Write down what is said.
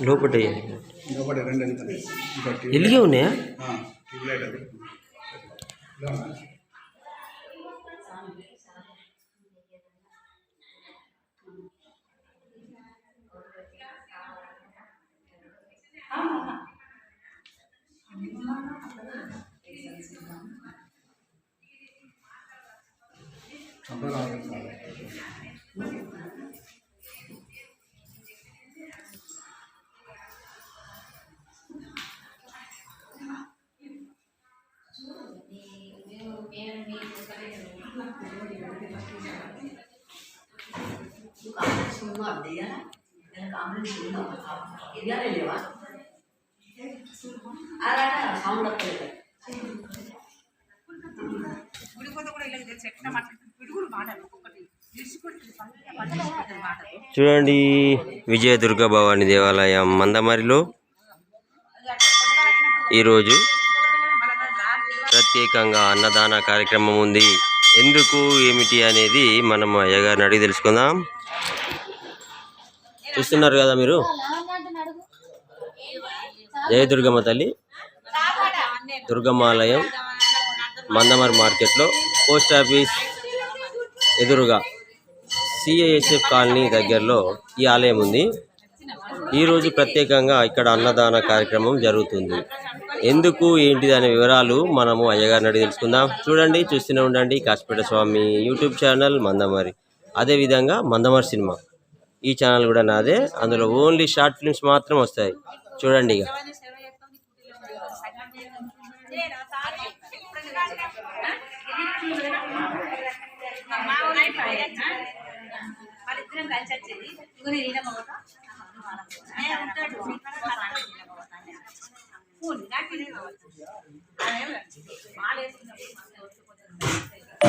ఇంకోటి ఎలిగే ఉన్నాయా? ట్యూబ్లైట్ చూడండి విజయ దుర్గా భవాని దేవాలయం మందమరిలో ఈరోజు ప్రత్యేకంగా అన్నదాన కార్యక్రమం ఉంది. ఎందుకు ఏమిటి అనేది మనం అయ్యగారిని అడిగి తెలుసుకుందాం. చూస్తున్నారు కదా మీరు? జయ దుర్గమ్మ తల్లి. దుర్గమ్మ ఆలయం మందమరి మార్కెట్లో పోస్ట్ ఆఫీస్ ఎదురుగా సిఐఎస్ఎఫ్ కాలనీ దగ్గరలో ఈ ఆలయం ఉంది. ఈరోజు ప్రత్యేకంగా ఇక్కడ అన్నదాన కార్యక్రమం జరుగుతుంది. ఎందుకు? ఏంటిది అనే వివరాలు మనము అయ్యగారిని అడిగి తెలుసుకుందాం. చూడండి చూస్తూనే ఉండండి. Kasipeta Swami YouTube channel Mandamarri. అదేవిధంగా మందమరి సినిమా. ఈ ఛానల్ కూడా నాదే. అందులో ఓన్లీ షార్ట్ ఫిల్మ్స్ మాత్రం వస్తాయి. చూడండి ఇక. వాళ్ళిద్దరం కలిసి వచ్చేది. ఇగో నేను ఈయన ఉంటాడు?